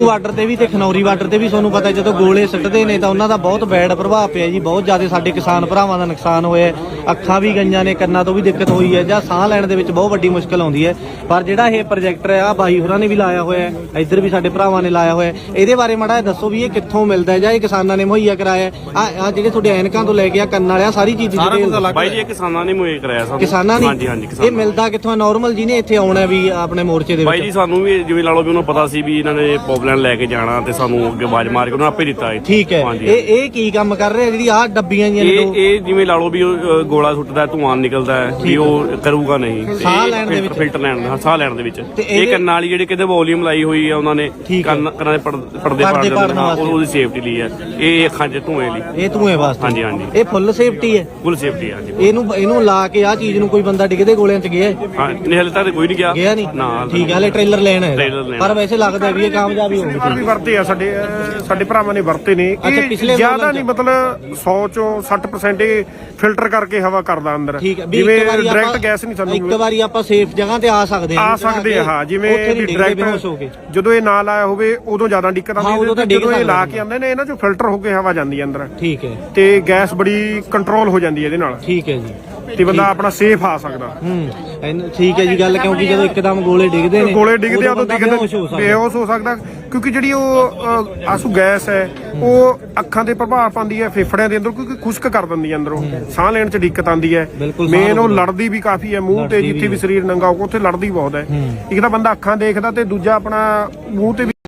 Border ਤੇ ਵੀ ਤੇ Khanauri border ਤੇ ਵੀ ਤੁਹਾਨੂੰ ਪਤਾ ਜਦੋਂ ਗੋਲੇ ਸਿੱਟਦੇ ਨੇ ਤਾਂ ਉਹਨਾਂ ਦਾ ਬਹੁਤ ਬੈਡ ਪ੍ਰਭਾਵ ਪਿਆ ਜੀ ਬਹੁਤ ਜ਼ਿਆਦਾ ਸਾਡੇ ਕਿਸਾਨ ਭਰਾਵਾਂ ਦਾ ਨੁਕਸਾਨ ਹੋਇਆ। ਅੱਖਾਂ ਵੀ ਗਈਆਂ ਨੇ ਕੰਨਾਂ ਤੋਂ ਵੀ ਦਿੱਕਤ ਹੋਈ ਹੈ ਜਾਂ ਸਾਹ ਲੈਣ ਦੇ ਵਿੱਚ ਬਹੁਤ ਵੱਡੀ ਮੁਸ਼ਕਲ ਆਉਂਦੀ ਹੈ। ਪਰ ਜਿਹੜਾ ਇਹ ਪ੍ਰੋਜੈਕਟਰ ਆ ਬਾਈ ਹੋਰਾਂ ਨੇ ਵੀ ਲਾਇਆ ਹੋਇਆ ਹੈ ਇੱਧਰ ਵੀ ਸਾਡੇ ਭਰਾਵਾਂ ਨੇ ਲਾਇਆ ਹੋਇਆ ਇਹਦੇ ਬਾਰੇ ਮਾੜਾ ਦੱਸੋ ਵੀ ਇਹ ਕਿੱਥੋਂ ਮਿਲਦਾ ਹੈ ਜਾਂ ਇਹ ਕਿਸਾਨਾਂ ਨੇ ਮੁਹੱਈਆ ਕਰਾਇਆ ਆ ਆ ਜਿਹੜੇ ਤੁਹਾਡੇ ਐਨਕਾਂ ਤੋਂ ਲੈ ਕੇ ਆ ਕੰਨ ਵਾਲਿਆ ਸਾਰੀ ਚੀਜ਼ detail ਬਾਈ ਜੀ ਇਹ ਕਿਸਾਨਾਂ ਨੇ ਮੁਹੱਈਆ ਕਰਾਇਆ ਸਾਨੂੰ। ਕਿਸਾਨਾਂ ਨੇ? ਹਾਂਜੀ ਹਾਂਜੀ ਇਹ ਮਿਲਦਾ ਕਿੱਥੋਂ ਨਾਰਮਲ ਜਿਹਨੇ ਇੱਥੇ ਆਉਣਾ ਵੀ ਆਪਣੇ ਮੋਰਚੇ ਦੇ ਬਾਈ ਵਿੱਚ। ਜੀ ਸਾਨੂੰ ਵੀ ਜਿਵੇਂ ਲਾ ਲਓ ਵੀ ਉਹਨੂੰ ਪਤਾ ਸੀ ਵੀ ਇਹਨਾਂ ਨੇ ਪੌਪਲਾਈਨ ਲੈ ਕੇ ਜਾਣਾ ਤੇ ਸਾਨੂੰ ਅੱਗੇ ਆਵਾਜ਼ ਮਾਰ ਕੇ ਉਹਨਾਂ ਆਪੇ ਦਿੱਤਾ ਇਹ ਠੀਕ ਹੈ। ਹਾਂਜੀ ਇਹ ਇਹ ਕੀ ਕੰਮ ਕਰ ਰਹੇ ਆ ਜਿਹੜੀ ਆ ਡੱਬੀਆਂ ਜੀਆਂ ਨੇ ਇਹ ਦੋ ਇਹ ਜਿਵੇਂ ਲਾ ਲਓ ਵੀ ਉਹ, ਅ, ਗੋਲਾ ਸੁੱਟਦਾ ਹੈ, ਧੂਆਂ ਨਿਕਲਦਾ ਹੈ ਵੀ ਉਹ ਕਰੂਗਾ ਨਹੀਂ। ਤੇ ਸਾਹ ਇਹ ਲੈਣ ਦੇ ਫਿਲਟਰ- ਵਿੱਚ। ਫਿਲਟਰ ਲੈਣ ਦਾ ਸਾਹ ਲੈਣ ਦੇ ਵਿੱਚ। ਤੇ ਇਹ ਇਹਦੇ- ਕੰਨਾਂ ਵਾਲੀ ਜਿਹੜੀ ਕਿਤੇ ਵੋਲੀਅਮ ਲਾਈ ਹੋਈ ਹੈ ਉਹਨਾਂ ਨੇ ਠੀਕ ਹੈ। ਕੰਨ ਕੰਨਾਂ ਦੇ ਪਰਦ- ਪਰਦੇ ਪਰਦੇ ਪਾੜ ਪਾੜਨ ਦਿੰਦੇ ਹਾਂ ਵਾਸਤੇ। ਉਹ- ਉਹਦੀ ਸੇਫਟੀ ਲਈ ਹੈ ਇਹ ਅੱਖਾਂ 'ਚ ਧੂਏ ਲਈ। ਇਹ ਧੂਏ ਵਾਸਤੇ? ਹਾਂਜੀ ਹਾਂਜੀ। ਇਹ ਫੁੱਲ ਸੇਫਟੀ ਹੈ? ਫੁੱਲ ਸੇਫਟੀ ਹੈ ਜੀ ਇਹਨੂੰ ਇਹਨੂੰ ਲਾ ਕੇ ਆ ਚੀਜ਼ ਨੂੰ ਕੋਈ ਬੰਦਾ ਡਿੱਗਦੇ ਗੋਲਿਆਂ 'ਚ ਗਿਆ? ਹੈ? ਹਾਂ ਨਹੀਂ ਹਲੇ ਤੱਕ ਕੋਈ ਨਹੀਂ ਗਿਆ। ਗਿਆ ਨਹੀਂ? ਨਾ ਠੀਕ ਹੈ ਹਲੇ ਟ੍ਰੇਲਰ ਲੈਣਾ ਟ੍ਰੇਲਰ ਲੈਣਾ। ਪਰ ਵੈਸੇ ਲੱਗਦਾ ਵੀ ਇਹ ਕਾਮਯਾਬ ਹੀ ਪਰ ਹੋਊਗੀ ਵੀ ਵਰਤੇ ਆ ਸਾਡੇ ਅਹ, ਸਾਡੇ ਭਰਾਵਾਂ ਨੇ ਵਰਤੇ ਨੇ। ਅੱਛਾ, ਪਿਛਲੇ ਇਹ ਜ਼ਿਆਦਾ ਨਹੀਂ ਮਤਲਬ 100 ਚੋਂ 60% ਇਹ ਫਿਲਟਰ ਕਰਕੇ ਹਵਾ ਕਰਦਾ ਅੰਦਰ। ਠੀਕ ਹੈ ਵੀ ਜਿਵੇਂ ਡਾਇਰੈਕਟ ਗੈਸ ਨਹੀਂ ਇੱਕ ਸਾਨੂੰ ਵਾਰੀ ਆਪਾਂ ਸੇਫ ਜਗ੍ਹਾ ਤੇ ਆ ਸਕਦੇ ਆ ਸਕਦੇ ਆ ਹਾਂ ਜਿਵੇਂ ਵੀ ਹੋ ਕੇ। ਡਾਇਰੈਕਟ ਜਦੋਂ ਇਹ ਨਾ ਲਾਇਆ ਹੋਵੇ ਉਦੋਂ ਜ਼ਿਆਦਾ ਦਿੱਕਤ ਹਾਂ, ਆਉਂਦੀ ਉਦੋਂ ਹੈ ਡਿੱਗ ਜਦੋਂ ਇਹ ਲਾ ਕੇ ਆਉਂਦੇ ਨੇ ਇਹਨਾਂ ਚੋਂ ਫਿਲਟਰ ਹੋ ਕੇ ਹਵਾ ਜਾਂਦੀ ਹੈ ਅੰਦਰ। ਠੀਕ ਹੈ। ਤੇ ਗੈਸ ਬੜੀ ਕੰਟਰੋਲ ਹੋ ਜਾਂਦੀ ਹੈ ਇਹਦੇ ਨਾਲ। ਠੀਕ ਹੈ ਜੀ। ਤੇ ਬੰਦਾ ਆਪਣਾ ਸੇਫ ਆ ਸਕਦਾ। ਹੂੰ ਇਹਨੂੰ- ਠੀਕ ਹੈ ਜੀ ਗੱਲ ਕਿਉਂਕਿ ਜਦੋਂ ਇੱਕਦਮ ਗੋਲੇ ਡਿੱਗਦੇ ਨੇ ਗੋਲੇ ਡਿੱਗਦੇ ਆ ਉਦੋਂ ਬੰਦਾ ਬੇਹੋਸ਼ ਹੋ ਸਕਦਾ। ਬੇਹੋਸ਼ ਹੋ ਸਕਦਾ ਕਿਉਂਕਿ ਜਿਹੜੀ ਉਹ ਆਸੂ ਗੈਸ ਹੈ ਉਹ ਅੱਖਾਂ ਤੇ ਪ੍ਰਭਾਵ ਪਾਉਂਦੀ ਹੈ ਫੇਫੜਿਆਂ ਦੇ ਅੰਦਰ ਕਿਉਂਕਿ ਖੁਸ਼ਕ ਕਰ ਦਿੰਦੀ ਹੈ ਅੰਦਰੋਂ। ਸਾਹ ਲੈਣ 'ਚ ਦਿੱਕਤ ਆਉਂਦੀ ਹੈ। ਬਿਲਕੁਲ ਸਾਹ ਮੇਨ ਉਹ ਰੋਕਦਾ। ਲੜਦੀ ਵੀ ਕਾਫੀ ਹੈ ਮੂੰਹ ਤੇ ਲੜਦੀ ਜਿੱਥੇ ਵੀ ਵੀ ਸਰੀਰ ਨੰਗਾ ਹੋਊ ਉੱਥੇ ਲੜਦੀ ਬਹੁਤ ਹੈ। ਇੱਕ ਤਾਂ ਬੰਦਾ ਅੱਖਾਂ ਦੇਖਦਾ ਤੇ ਦੂਜਾ ਆਪਣਾ ਮੂੰਹ ਤੇ ਵੀ